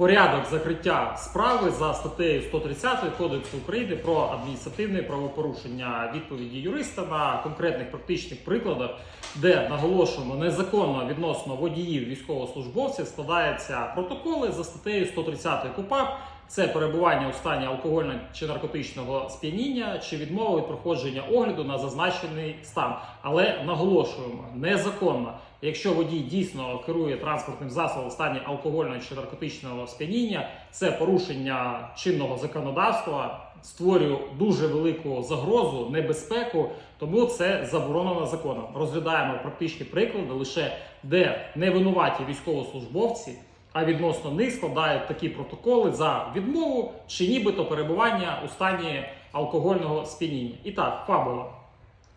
порядок закриття справи за статтею 130 Кодексу України про адміністративне правопорушення відповіді юриста на конкретних практичних прикладах, де наголошуємо незаконно відносно водіїв військовослужбовців складаються протоколи за статтею 130 КУПАП. Це перебування у стані алкогольного чи наркотичного сп'яніння чи відмова від проходження огляду на зазначений стан. Але наголошуємо незаконно. Якщо водій дійсно керує транспортним засобом в стані алкогольного чи наркотичного сп'яніння, це порушення чинного законодавства створює дуже велику загрозу, небезпеку, тому це заборонено законом. Розглядаємо практичні приклади лише де невинуваті військовослужбовці, а відносно них складають такі протоколи за відмову чи нібито перебування у стані алкогольного сп'яніння. І так, фабула.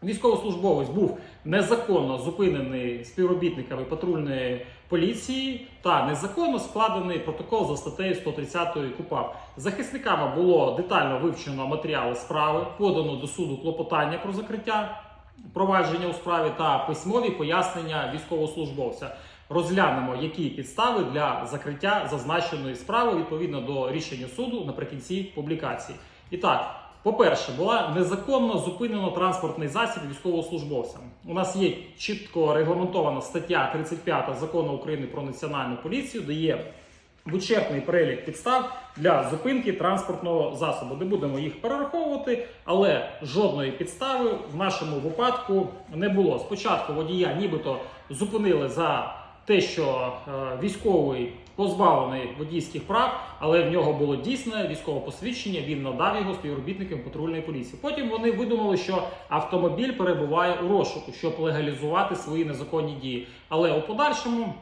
Військовослужбовець був незаконно зупинений співробітниками патрульної поліції та незаконно складений протокол за статтею 130 КУПАП. Захисниками було детально вивчено матеріали справи, подано до суду клопотання про закриття провадження у справі та письмові пояснення військовослужбовця. Розглянемо, які підстави для закриття зазначеної справи відповідно до рішення суду наприкінці публікації. І так, по-перше, була незаконно зупинено транспортний засіб військовослужбовцям. У нас є чітко регламентована стаття 35 закону України про національну поліцію, де є вичерпний перелік підстав для зупинки транспортного засобу. Не будемо їх перераховувати, але жодної підстави в нашому випадку не було. Спочатку водія нібито зупинили за те, що е, військовий позбавлений водійських прав, але в нього було дійсне військове посвідчення. Він надав його співробітникам патрульної поліції. Потім вони видумали, що автомобіль перебуває у розшуку, щоб легалізувати свої незаконні дії. Але у подальшому.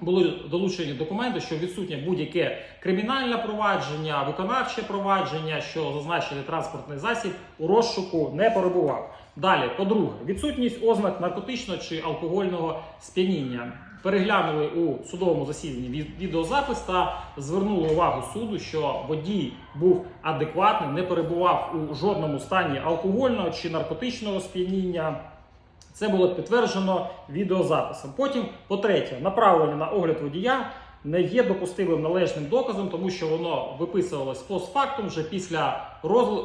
Були долучені документи, що відсутнє будь-яке кримінальне провадження, виконавче провадження, що зазначений транспортний засіб у розшуку не перебував. Далі, по-друге, відсутність ознак наркотичного чи алкогольного сп'яніння. Переглянули у судовому засіданні від- відеозапис та звернули увагу суду, що водій був адекватним, не перебував у жодному стані алкогольного чи наркотичного сп'яніння. Це було підтверджено відеозаписом. Потім, по-третє, направлення на огляд водія не є допустимим належним доказом, тому що воно виписувалось постфактум вже після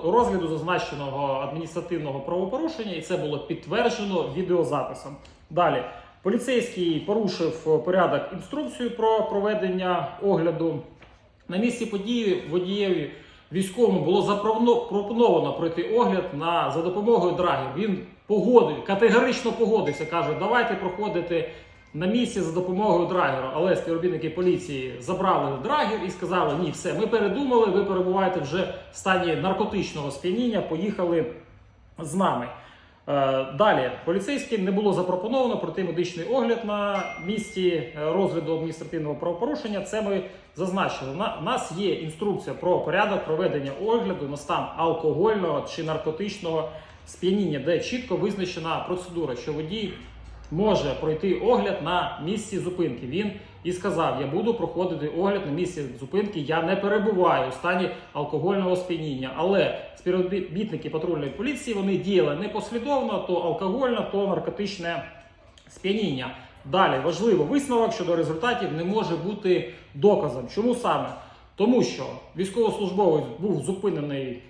розгляду зазначеного адміністративного правопорушення, і це було підтверджено відеозаписом. Далі. Поліцейський порушив порядок інструкцію про проведення огляду. На місці події водієві військовому було запропоновано пройти огляд на за допомогою драгів. Він погодив, категорично погодився. каже, давайте проходити на місці за допомогою драгера. Але співробітники поліції забрали драгер і сказали: ні, все, ми передумали, ви перебуваєте вже в стані наркотичного сп'яніння. Поїхали з нами. Е, Далі поліцейським не було запропоновано пройти медичний огляд на місці е, розгляду адміністративного правопорушення. Це ми зазначили. На нас є інструкція про порядок проведення огляду на стан алкогольного чи наркотичного сп'яніння, де чітко визначена процедура, що водій може пройти огляд на місці зупинки. Він і сказав: Я буду проходити огляд на місці зупинки. Я не перебуваю у стані алкогольного сп'яніння. Але співробітники патрульної поліції вони діяли непослідовно, то алкогольне, то наркотичне сп'яніння. Далі важливо висновок щодо результатів не може бути доказом. Чому саме? Тому що військовослужбовець був зупинений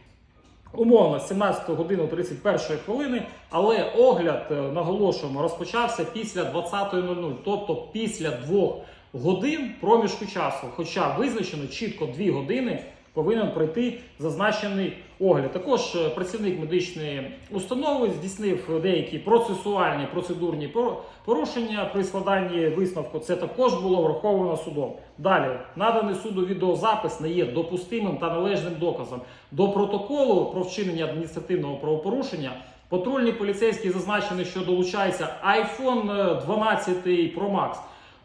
умовно з 17 годину 31 хвилини, але огляд, е, наголошуємо, розпочався після 20.00, тобто після двох годин проміжку часу. Хоча визначено чітко 2 години повинен пройти зазначений огляд. Також е, працівник медичної установи здійснив деякі процесуальні процедурні порушення при складанні висновку. Це також було враховано судом. Далі наданий суду відеозапис не є допустимим та належним доказом до протоколу про вчинення адміністративного правопорушення. Патрульні поліцейські зазначені, що долучається iPhone 12 Pro Max.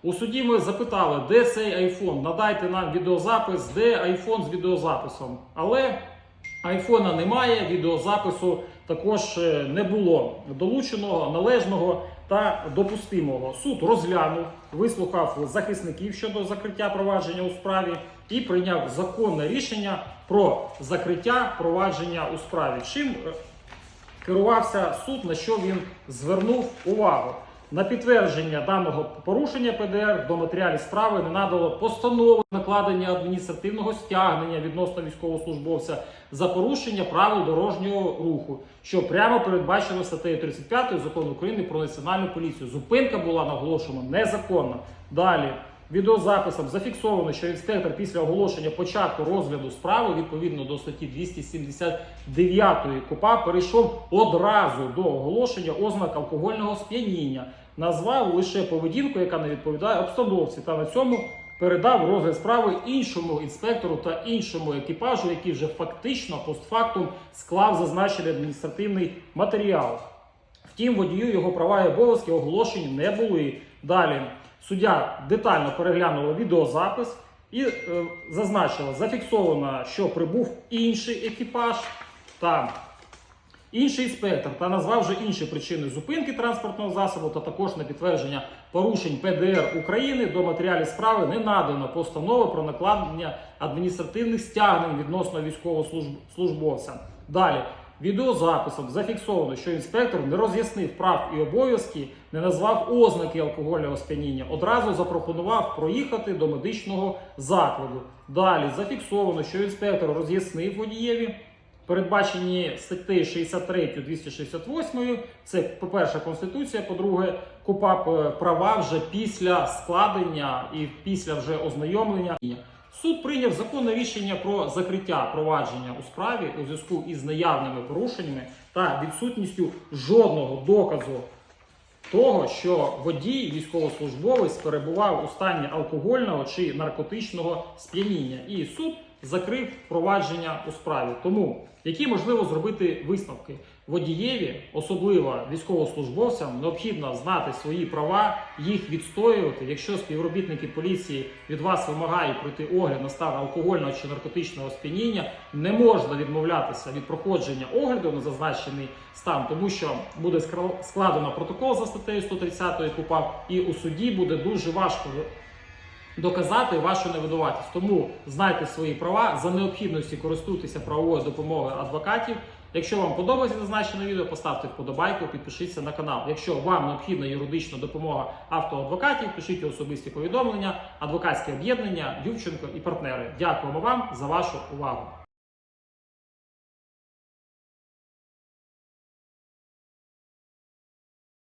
У суді ми запитали, де цей айфон. Надайте нам відеозапис, де айфон з відеозаписом. Але айфона немає, відеозапису також е, не було долученого, належного та допустимого. Суд розглянув, вислухав захисників щодо закриття провадження у справі і прийняв законне рішення про закриття провадження у справі. Чим е, керувався суд, на що він звернув увагу. На підтвердження даного порушення ПДР до матеріалів справи не надало постанови накладення адміністративного стягнення відносно військовослужбовця за порушення правил дорожнього руху, що прямо передбачено статтею 35 закону України про національну поліцію. Зупинка була наголошена незаконна. Далі. Відеозаписом зафіксовано, що інспектор після оголошення початку розгляду справи відповідно до статті 279 КУПА перейшов одразу до оголошення ознак алкогольного сп'яніння, назвав лише поведінку, яка не відповідає обстановці, та на цьому передав розгляд справи іншому інспектору та іншому екіпажу, який вже фактично постфактум склав зазначений адміністративний матеріал. Втім, водію його права і обов'язки оголошені не були. Далі суддя детально переглянула відеозапис і е, зазначила, зафіксовано, що прибув інший екіпаж та інший інспектор та назвав вже інші причини зупинки транспортного засобу та також на підтвердження порушень ПДР України до матеріалів справи не надано постанови про накладення адміністративних стягнень відносно військовослужбовця. Далі. Відеозаписом зафіксовано, що інспектор не роз'яснив прав і обов'язки, не назвав ознаки алкогольного сп'яніння, одразу запропонував проїхати до медичного закладу. Далі зафіксовано, що інспектор роз'яснив водієві передбачені статтею 63 268. Це, по-перше, Конституція, по-друге, КУПАП е, права вже після складення і після вже ознайомлення. Суд прийняв законне рішення про закриття провадження у справі у зв'язку із наявними порушеннями та відсутністю жодного доказу того, що водій, військовослужбовець перебував у стані алкогольного чи наркотичного сп'яніння, і суд закрив провадження у справі. Тому які можливо зробити висновки водієві, особливо військовослужбовцям, необхідно знати свої права, їх відстоювати. Якщо співробітники поліції від вас вимагають пройти огляд на стан алкогольного чи наркотичного сп'яніння, не можна відмовлятися від проходження огляду на зазначений стан, тому що буде складено протокол за статтею 130 КУПАП, і у суді буде дуже важко доказати вашу невинуватість. Тому знайте свої права за необхідності користуйтеся правовою допомогою адвокатів. Якщо вам подобається зазначене відео, поставте вподобайку, підпишіться на канал. Якщо вам необхідна юридична допомога автоадвокатів, пишіть особисті повідомлення, адвокатське об'єднання, Ювченко і партнери. Дякуємо вам за вашу увагу.